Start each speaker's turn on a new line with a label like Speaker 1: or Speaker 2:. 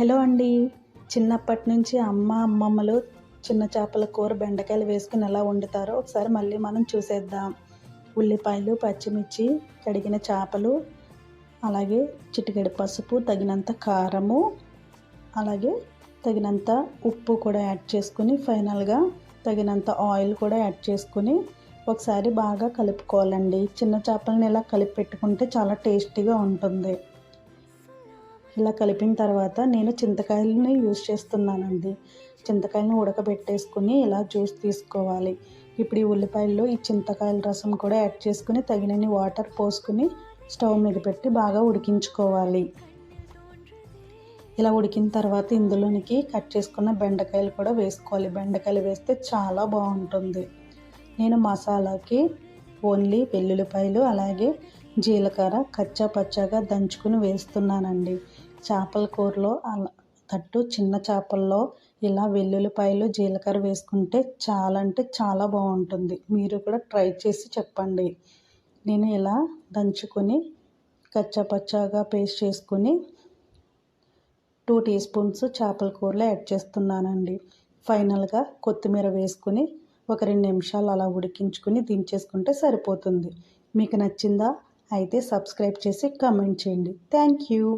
Speaker 1: Hello అండి. చిన్నప్పటి నుంచి అమ్మ అమ్మమ్మలు చిన్న చేపల కూర బెండకాయలు వేసుకుని ఎలా వండుతారో ఒకసారి మళ్ళీ మనం చూసేద్దాం. ఉల్లిపాయలు పచ్చిమిర్చి కడిగిన చేపలు అలాగే చిటికెడు పసుపు తగినంత కారము అలాగే తగినంత ఉప్పు కూడా యాడ్ చేసుకుని ఫైనల్గా తగినంత ఆయిల్ కూడా యాడ్ చేసుకుని ఒకసారి బాగా కలుపుకోవాలండి. చిన్న చేపలని ఇలా కలిపి పెట్టుకుంటే చాలా టేస్టీగా ఉంటుంది. ఇలా కలిపిన తర్వాత నేను చింతకాయలని యూజ్ చేస్తున్నానండి. చింతకాయలను ఉడకబెట్టేసుకుని ఇలా జ్యూస్ తీసుకోవాలి. ఇప్పుడు ఈ ఉల్లిపాయల్లో ఈ చింతకాయల రసం కూడా యాడ్ చేసుకుని తగినన్ని వాటర్ పోసుకుని స్టవ్ మీద పెట్టి బాగా ఉడికించుకోవాలి. ఇలా ఉడికిన తర్వాత ఇందులోనికి కట్ చేసుకున్న బెండకాయలు కూడా వేసుకోవాలి. బెండకాయలు వేస్తే చాలా బాగుంటుంది. నేను మసాలాకి ఓన్లీ వెల్లుల్లిపాయలు అలాగే జీలకర్ర కచ్చా పచ్చాగా దంచుకుని వేస్తున్నానండి. చేపల కూరలో అలా తట్టు చిన్న చేపల్లో ఇలా వెల్లుల్లిపాయలు జీలకర్ర వేసుకుంటే చాలా అంటే చాలా బాగుంటుంది. మీరు కూడా ట్రై చేసి చెప్పండి. నేను ఇలా దంచుకొని కచ్చా పచ్చాగా పేస్ట్ చేసుకుని టూ టీ స్పూన్స్ చేపల కూరలో యాడ్ చేస్తున్నానండి. ఫైనల్గా కొత్తిమీర వేసుకుని ఒక రెండు నిమిషాలు అలా ఉడికించుకుని దించేసుకుంటే సరిపోతుంది. మీకు నచ్చిందా అయితే సబ్స్క్రైబ్ చేసి కమెంట్ చేయండి. Thank you.